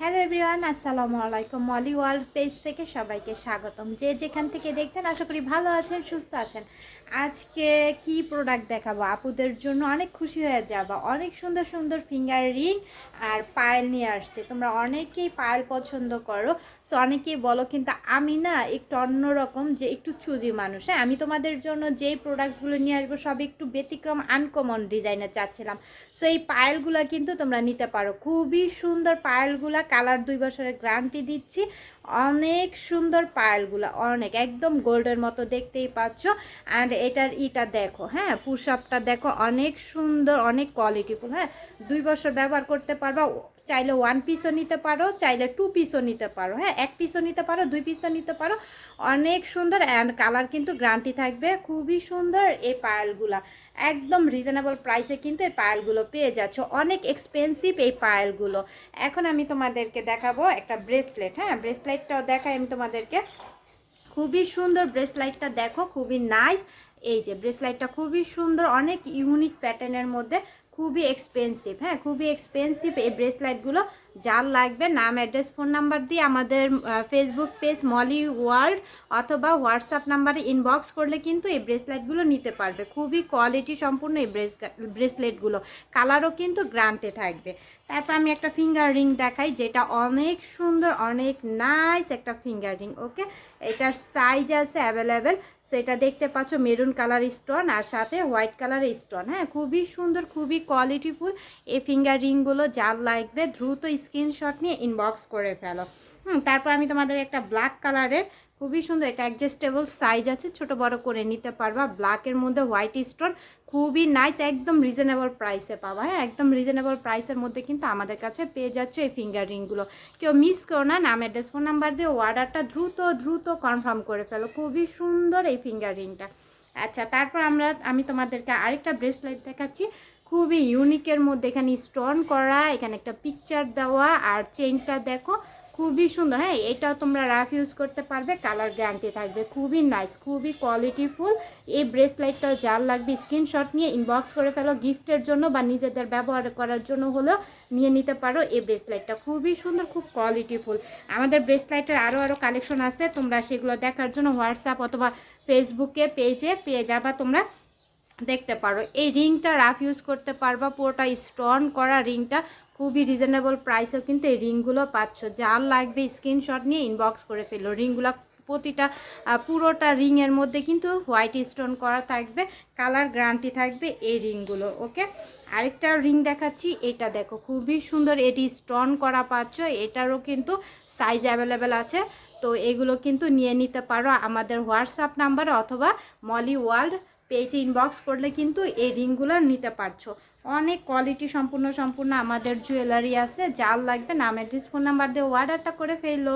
Hello everyone, আসসালামু আলাইকুম। Moli world page থেকে সবাইকে স্বাগতম। যে যেখান থেকে দেখছেন, আশা করি ভালো আছেন, সুস্থ আছেন। আজকে কি প্রোডাক্ট দেখাবো? আপুদের জন্য অনেক খুশি হয়ে যাবা। অনেক সুন্দর সুন্দর ফিঙ্গার রিং আর পায়েল নিয়ে আসছে। তোমরা অনেকেই পায়েল পছন্দ করো। সো অনেকেই বলো, কিন্তু আমি না একটু অন্যরকম যে একটু চুজি মানুষ। হ্যাঁ আমি তোমাদের জন্য যেই প্রোডাক্টসগুলো নিয়ে আসব সব একটু ব্যতিক্রম আনকমন ডিজাইনে চাচ্ছিলাম। সো এই পায়েলগুলো কিন্তু তোমরা নিতে পারো। খুবই সুন্দর পায়েলগুলা কালার দুই বছরের গ্যারান্টি দিচ্ছি। অনেক সুন্দর পায়েলগুলো, অনেক, একদম গোল্ডের মতো দেখতেই পাচ্ছ। আর এটার ইটা দেখো হ্যাঁ পুশ আপটা দেখো, অনেক সুন্দর, অনেক কোয়ালিটিফুল হ্যাঁ। দুই বছর ব্যবহার করতে পারবা চাইলে ওয়ান পিসও নিতে পারো, চাইলে টু পিসও নিতে পারো। হ্যাঁ এক পিসও নিতে পারো, দুই পিসও নিতে পারো। অনেক সুন্দর অ্যান্ড কালার কিন্তু গ্যারান্টি থাকবে। খুবই সুন্দর এই পায়েলগুলা। একদম রিজনেবল প্রাইসে কিন্তু এই পায়েলগুলো পেয়ে যাচ্ছ। অনেক এক্সপেন্সিভ এই পায়েলগুলো। এখন আমি তোমাদেরকে দেখাবো একটা ব্রেসলেট হ্যাঁ ব্রেসলেটটাও দেখাই আমি তোমাদেরকে। খুবই সুন্দর ব্রেসলাইটটা দেখো, খুবই নাইস এই যে ব্রেসলাইটটা খুবই সুন্দর, অনেক ইউনিক প্যাটার্নের মধ্যে খুবই এক্সপেন্সিভ হ্যাঁ খুবই এক্সপেন্সিভ এই ব্রেসলাইটগুলো যার লাগবে নাম অ্যাড্রেস ফোন নাম্বার দিয়ে আমাদের ফেসবুক পেজ মলি ওয়ার্ল্ড অথবা হোয়াটসঅ্যাপ নাম্বারে ইনবক্স করলে কিন্তু এই ব্রেসলেটগুলো নিতে পারবে। খুবই কোয়ালিটি সম্পূর্ণ এই ব্রেস ব্রেসলেটগুলো কালারও কিন্তু গ্রান্টে থাকবে। তারপর আমি একটা ফিঙ্গার রিং দেখাই, যেটা অনেক সুন্দর, অনেক নাইস একটা ফিঙ্গার রিং ওকে এটার সাইজ আছে অ্যাভেলেবেল সো এটা দেখতে পাচ্ছ মেরুন কালার স্টোন আর সাথে হোয়াইট কালারের স্টোন হ্যাঁ? খুবই সুন্দর, খুবই কোয়ালিটিফুল এই ফিঙ্গার রিংগুলো যার লাগবে দ্রুত স্ক্রিনশট নিয়ে ইনবক্স করে ফেলো। হুম, তারপর আমি তোমাদের একটা ব্ল্যাক কালারের খুবই সুন্দর এটা অ্যাডজাস্টেবল সাইজ আছে, ছোট বড় করে নিতে পারবা। ব্ল্যাকের মধ্যে হোয়াইট স্টোন খুবই নাইস একদম রিজনেবল প্রাইসে পাবা। হ্যাঁ একদম রিজনেবল প্রাইসের মধ্যে কিন্তু আমাদের কাছে পেয়ে যাচ্ছে এই ফিঙ্গার রিংগুলো কেউ মিস করো না, নাম অ্যাড্রেস ফোন নাম্বার দিয়ে অর্ডারটা দ্রুত দ্রুত কনফার্ম করে ফেলো। খুবই সুন্দর এই ফিঙ্গার রিংটা আচ্ছা তারপর আমরা, আমি তোমাদেরকে আরেকটা ব্রেসলেট দেখাচ্ছি। খুবই ইউনিকের মধ্যে এখানে স্টোন করা, এখানে একটা পিকচার দেওয়া আর চেইনটা দেখো, খুবই সুন্দর। হ্যাঁ এটাও তোমরা রাফ ইউজ করতে পারবে কালার গ্যারান্টি থাকবে। খুবই নাইস খুবই কোয়ালিটিফুল এই ব্রেসলাইটটাও যার লাগবে স্ক্রিনশট নিয়ে ইনবক্স করে ফেলো গিফটের জন্য বা নিজেদের ব্যবহার করার জন্য হলেও নিয়ে নিতে পারো এই ব্রেসলাইটটা খুবই সুন্দর, খুব কোয়ালিটিফুল আমাদের ব্রেসলাইটের আরও আরও কালেকশন আছে, তোমরা সেগুলো দেখার জন্য হোয়াটসঅ্যাপ অথবা ফেসবুকে পেজে পেয়ে যাবা তোমরা। দেখতে পারো। এই রিংটা রাফ ইউজ করতে পারবা। পুরোটা স্টোন করা রিংটা খুবই রিজনেবল প্রাইসেও কিন্তু এই রিংগুলো পাচ্ছ। যার লাগবে স্ক্রিনশট নিয়ে ইনবক্স করে ফেলো। রিংগুলো প্রতিটা পুরোটা রিংয়ের মধ্যে কিন্তু হোয়াইট স্টোন করা থাকবে। কালার গ্যারান্টি থাকবে এই রিংগুলো ওকে আরেকটা রিং দেখাচ্ছি, এটা দেখো, খুবই সুন্দর। এটি স্টোন করা পাচ্ছ। এটারও কিন্তু সাইজ অ্যাভেলেবেল আছে। তো এগুলো কিন্তু নিয়ে নিতে পারো আমাদের হোয়াটসঅ্যাপ নাম্বার অথবা মলি ওয়ার্ল্ড পেজে ইনবক্স করলে কিন্তু এই রিংগুলো নিতে পারছ। অনেক কোয়ালিটি সম্পূর্ণ সম্পূর্ণ আমাদের জুয়েলারি আছে, যার লাগবে নামের ফোন নাম্বার দিয়ে অর্ডারটা করে ফেলল।